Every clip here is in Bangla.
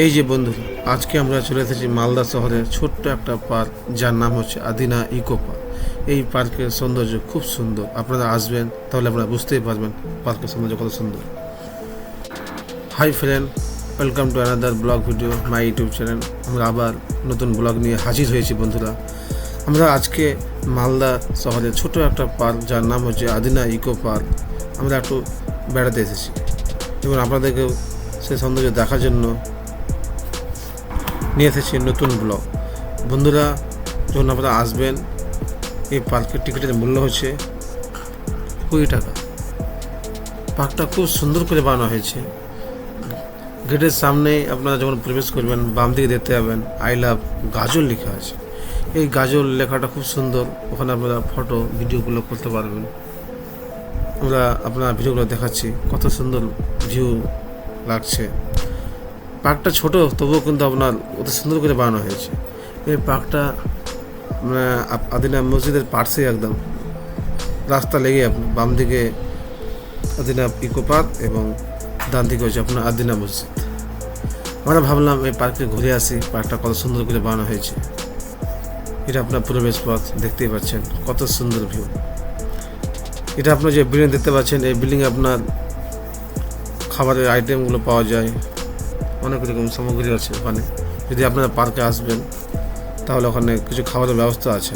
এই যে বন্ধু, আজকে আমরা চলে এসেছি মালদা শহরের ছোট্ট একটা পার্ক, যার নাম হচ্ছে আদিনা ইকো পার্ক। এই পার্কের সৌন্দর্য খুব সুন্দর। আপনারা আসবেন, তাহলে আপনারা বুঝতেই পারবেন পার্কের সৌন্দর্য কত সুন্দর। Hi friend welcome to another blog video my YouTube channel আমরা আবার নতুন ব্লগ নিয়ে হাজির হয়েছি বন্ধুরা। আমরা আজকে মালদা শহরের ছোট একটা পার্ক, যার নাম হচ্ছে আদিনা ইকো পার্ক, আমরা একটু বেড়াতে এসেছি। এবং আপনাদেরকে সেই সৌন্দর্য দেখার জন্য নিয়ে এসেছি নতুন ব্লগ। বন্ধুরা, যখন আপনারা আসবেন, এই পার্কের টিকিটের মূল্য হচ্ছে কুড়ি টাকা। পার্কটা খুব সুন্দর করে বানানো হয়েছে। গেটের সামনে আপনারা যখন প্রবেশ করবেন, বাম দিকে দেখতে পাবেন আই লাভ গাজল লেখা আছে। এই গাজল লেখাটা খুব সুন্দর। ওখানে আপনারা ফটো ভিডিওগুলো করতে পারবেন। আমরা আপনার ভিডিওগুলো দেখাচ্ছি, কত সুন্দর ভিউ লাগছে। পার্কটা ছোট, তবুও কিন্তু আপনার অত সুন্দর করে বানানো হয়েছে। এই পার্কটা মানে আদিনা মসজিদের পার্শ্বে একদম। রাস্তা লেগে আপনার বাম দিকে আদিনা ইকো পার্ক এবং ডান দিকে হচ্ছে আপনার আদিনা মসজিদ। আমরা ভাবলাম এই পার্কে ঘুরে আসি, পার্কটা কত সুন্দর করে বানানো হয়েছে। এটা আপনার প্রবেশ পথ, দেখতেই পাচ্ছেন, কত সুন্দর ভিউ। এটা আপনার যে বিল্ডিং দেখতে পাচ্ছেন, এই বিল্ডিং আপনার খাবারের আইটেমগুলো পাওয়া যায়। অনেক রকম সামগ্রী আছে ওখানে। যদি আপনারা পার্কে আসবেন, তাহলে ওখানে কিছু খাবারের ব্যবস্থা আছে।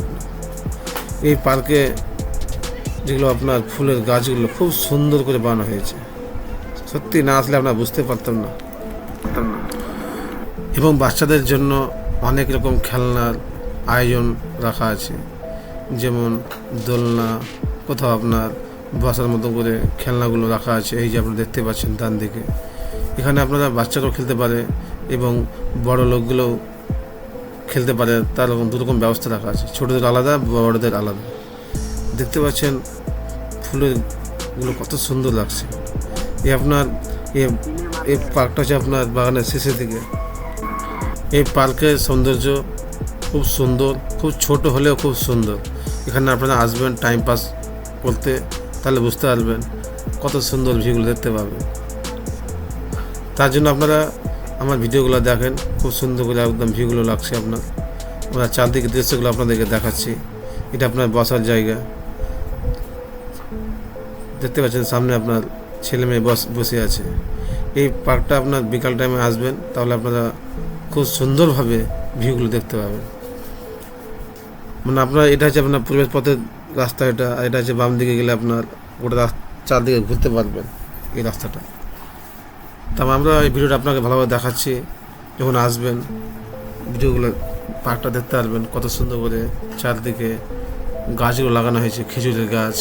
এই পার্কে যেগুলো আপনার ফুলের গাছগুলো খুব সুন্দর করে বানানো হয়েছে। সত্যি না আসলে আপনারা বুঝতে পারতাম না। এবং বাচ্চাদের জন্য অনেক রকম খেলনার আয়োজন রাখা আছে। যেমন দোলনা, কোথাও আপনার বসার মতো করে খেলনাগুলো রাখা আছে। এই যে আপনারা দেখতে পাচ্ছেন ডান দিকে। এখানে আপনারা বাচ্চারাও খেলতে পারে এবং বড় লোকগুলোও খেলতে পারে, তার রকম দুরকম ব্যবস্থা রাখা আছে। ছোটদের আলাদা, বড়দের আলাদা। দেখতে পাচ্ছেন ফুলেরগুলো কত সুন্দর লাগছে। এ আপনার, এ এই পার্কটা হচ্ছে আপনার বাগানের শেষের দিকে। এই পার্কের সৌন্দর্য খুব সুন্দর, খুব ছোট হলেও খুব সুন্দর। এখানে আপনারা আসবেন টাইম পাস করতে, তাহলে বুঝতে পারবেন কত সুন্দর ভিউগুলো দেখতে পাবেন। তার জন্য আপনারা আমার ভিডিওগুলো দেখেন। খুব সুন্দর করে একদম ভিউগুলো লাগছে আপনার। আমরা চারদিকে দৃশ্যগুলো আপনাদেরকে দেখাচ্ছি। এটা আপনার বসার জায়গা। দেখতে পাচ্ছেন সামনে আপনার ছেলে মেয়ে বস, বসে আছে। এই পার্কটা আপনার বিকাল টাইমে আসবেন, তাহলে আপনারা খুব সুন্দরভাবে ভিউগুলো দেখতে পাবেন। মানে আপনার, এটা হচ্ছে আপনার প্রবেশ পথের রাস্তা এটা এটা হচ্ছে বাম দিকে গেলে আপনার গোটা চারদিকে ঘুরতে পারবেন এই রাস্তাটা। তবে আমরা এই ভিডিওটা আপনাকে ভালোভাবে দেখাচ্ছি, যখন আসবেন, ভিডিওগুলো পার্কটা দেখতে পারবেন, কত সুন্দর করে চারদিকে গাছগুলো লাগানো হয়েছে, খেজুরের গাছ।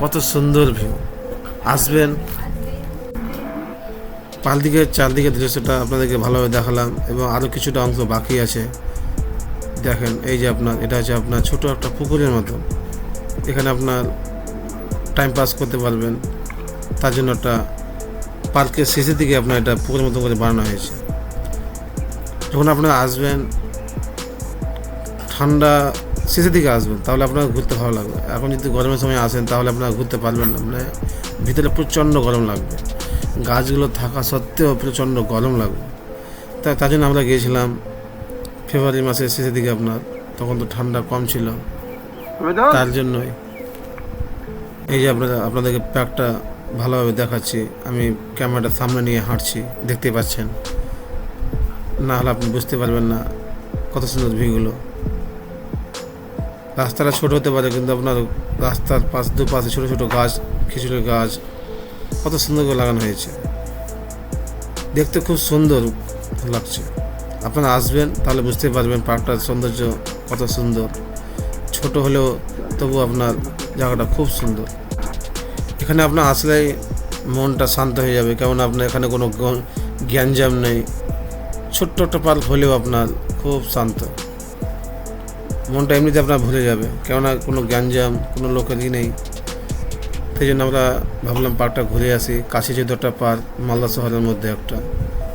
কত সুন্দর ভিউ আসবেন। পালদিকে, চারদিকে দৃশ্যটা আপনাদেরকে ভালোভাবে দেখালাম এবং আরও কিছুটা অংশ বাকি আছে। দেখেন, এই যে আপনার, এটা হচ্ছে আপনার ছোট একটা পুকুরের মতো। এখানে আপনার টাইম পাস করতে পারবেন। তার জন্য একটা পার্কের শেষের দিকে আপনার এটা পুকুরের মতো করে বানানো হয়েছে। যখন আপনারা আসবেন ঠান্ডা শেষের দিকে আসবেন তাহলে আপনার ঘুরতে ভালো লাগবে। এখন যদি গরমের সময় আসেন তাহলে আপনারা ঘুরতে পারবেন না। মানে ভিতরে প্রচণ্ড গরম লাগবে। গাছগুলো থাকা সত্ত্বেও প্রচণ্ড গরম লাগবে। তা তার জন্য আমরা গিয়েছিলাম ফেব্রুয়ারি মাসের শেষের দিকে আপনার তখন তো ঠান্ডা কম ছিল। তার জন্যই। এই যে আপনারা আপনাদেরকে প্যাকটা ভালোভাবে দেখাচ্ছি। আমি ক্যামেরাটা সামনে নিয়ে হাঁটছি দেখতে পাচ্ছেন। না হলে আপনি বুঝতে পারবেন না কত সুন্দর ভিউগুলো। রাস্তাটা ছোট হতে পারে, কিন্তু আপনার রাস্তার পাশ, দুপাশে ছোট ছোট গাছ খিচুড়ির গাছ, কত সুন্দর করে লাগানো হয়েছে। দেখতে খুব সুন্দর লাগছে। আপনারা আসবেন, তাহলে বুঝতে পারবেন পার্কটার সৌন্দর্য কত সুন্দর। ছোট হলেও তবু আপনার জায়গাটা খুব সুন্দর। এখানে আপনার আসলে মনটা শান্ত হয়ে যাবে কেমন আপনার এখানে কোনো জ্ঞানজাম নেই। ছোট্ট একটা পার্ক হলেও আপনার খুব শান্ত। মনটা এমনিতে আপনার ভুলে যাবে, কেননা কোনো জ্ঞানজাম কোনো লোকের ই নেই। সেই জন্য আমরা ভাবলাম পার্কটা ঘুরে আসি কাছে যেহেতু একটা পার্ক, মালদা শহরের মধ্যে একটা।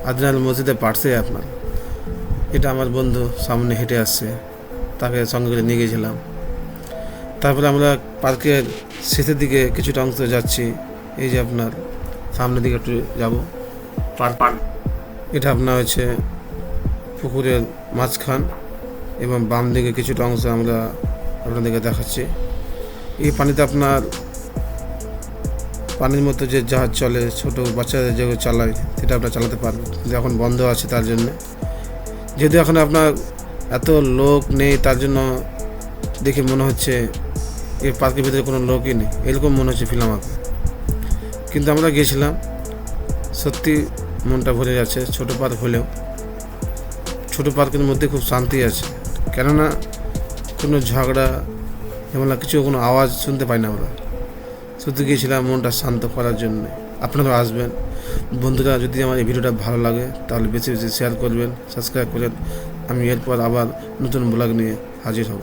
আদিনাল মসজিদের পার্শ্বে আপনার। এটা আমার বন্ধু সামনে হেঁটে আসছে, তাকে সঙ্গে করে নিয়ে গেছিলাম। তারপরে আমরা পার্কের শেষের দিকে কিছুটা অংশ যাচ্ছি। এই যে আপনার সামনের দিকে একটু যাব। এটা আপনার হচ্ছে পুকুরের মাঝখান এবং বাম দিকে কিছুটা অংশ আমরা আপনাদেরকে দেখাচ্ছি। এই পানিতে আপনার পানির মতো যে জাহাজ চলে, ছোট বাচ্চাদের যেগুলো চালায়, সেটা আপনার চালাতে পারবেন। এখন বন্ধ আছে তার জন্য। যেহেতু এখন আপনার এত লোক নেই, তার জন্য দেখে মনে হচ্ছে এই পার্কের ভিতরে কোনো লোকই নেই। এরকম মনে হচ্ছে ফিল আমাকে কিন্তু আমরা গিয়েছিলাম সত্যি মনটা ভরে যাচ্ছে, ছোট পার্ক হলেও। ছোট পার্কের মধ্যে খুব শান্তি আছে। কেননা কোনো ঝগড়া, ঝামেলা, কিছু কোনো আওয়াজ শুনতে পাই না আমরা। শুধু গিয়েছিলাম মনটা শান্ত করার জন্য। আপনারাও আসবেন। বন্ধুরা, যদি আমার এই ভিডিওটা ভালো লাগে, তাহলে বেশি বেশি শেয়ার করবেন সাবস্ক্রাইব করবেন। আমি এরপর আবার নতুন ব্লগ নিয়ে হাজির হব।